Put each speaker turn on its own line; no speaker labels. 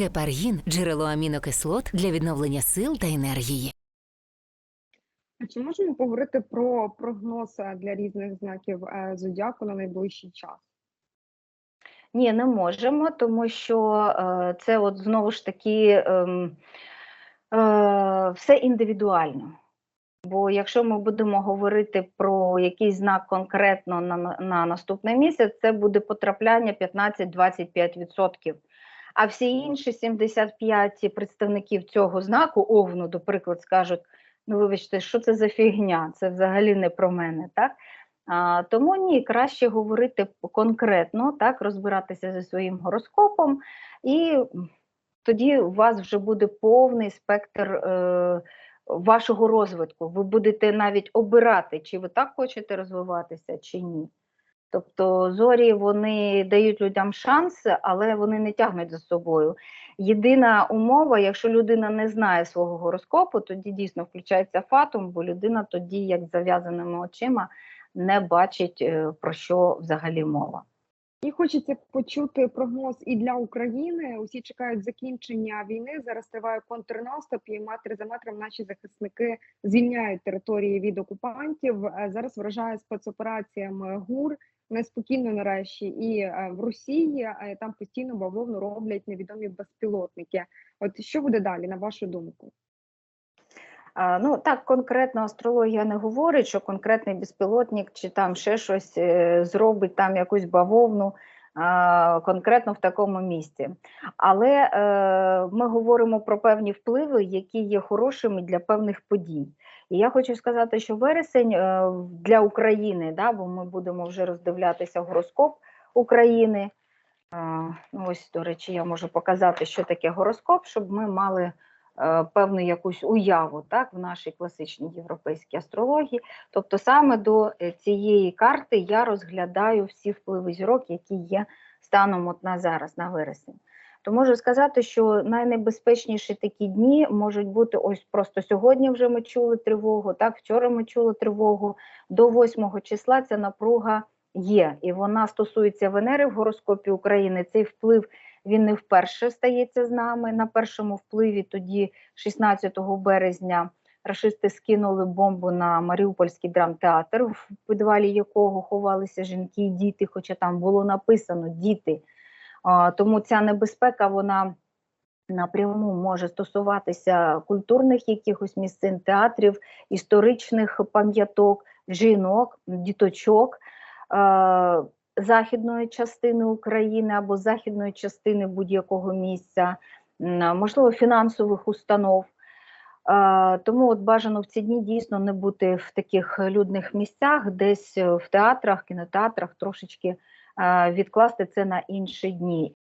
Гепаргін джерело амінокислот для відновлення сил та енергії.
А чи можемо поговорити про прогноз для різних знаків е, зодіаку на найближчий час?
Ні, не можемо, тому що е, це от знову ж таки ем, е, все індивідуально. Бо якщо ми будемо говорити про якийсь знак конкретно на- на наступний місяць, це буде потрапляння 15-25%. А всі інші 75 представників цього знаку, овну, до приклад, скажуть: ну вибачте, що це за фігня? Це взагалі не про мене, так? А, тому ні, краще говорити конкретно, так, розбиратися зі своїм гороскопом, і тоді у вас вже буде повний спектр е, вашого розвитку. Ви будете навіть обирати, чи ви так хочете розвиватися, чи ні. Тобто зорі вони дають людям шанс, але вони не тягнуть за собою. Єдина умова, якщо людина не знає свого гороскопу, тоді дійсно включається фатум, бо людина тоді, як з зав'язаними очима, не бачить е, про що взагалі мова.
І хочеться почути прогноз і для України. Усі чекають закінчення війни. Зараз триває контрнаступ, і метр за метром наші захисники звільняють території від окупантів. Е, Зараз вражає спецопераціями ГУР неспокійно нарешті. І е, в Росії е, там постійно бавовну роблять невідомі безпілотники. От що буде далі, на вашу думку?
Ну так конкретно астрологія не говорить, що конкретний безпілотник чи там ще щось е, зробить там якусь бавовну конкретно в такому місці. Але е, ми говоримо про певні впливи, які є хорошими для певних подій. І я хочу сказати, що вересень е, для України, да, бо ми будемо вже роздивлятися гороскоп України. Ну, ось, до речі, я можу показати, що таке гороскоп, щоб ми мали е, певну якусь уяву так, в нашій класичній європейській астрології. Тобто саме до е, цієї карти я розглядаю всі впливи зірок, які є станом от на зараз, на вересень. То можу сказати, що найнебезпечніші такі дні можуть бути ось просто сьогодні вже ми чули тривогу, так, вчора ми чули тривогу, до 8 числа ця напруга є, і вона стосується Венери в гороскопі України. Цей вплив він не вперше стається з нами. На першому впливі тоді, 16 березня, рашисти скинули бомбу на Маріупольський драмтеатр, в підвалі якого ховалися жінки і діти, хоча там було написано діти. Тому ця небезпека вона напряму може стосуватися культурних якихось місцин, театрів, історичних пам'яток, жінок, діточок. Західної частини України або західної частини будь-якого місця, можливо, фінансових установ. Тому от бажано в ці дні дійсно не бути в таких людних місцях, десь в театрах, кінотеатрах трошечки відкласти це на інші дні.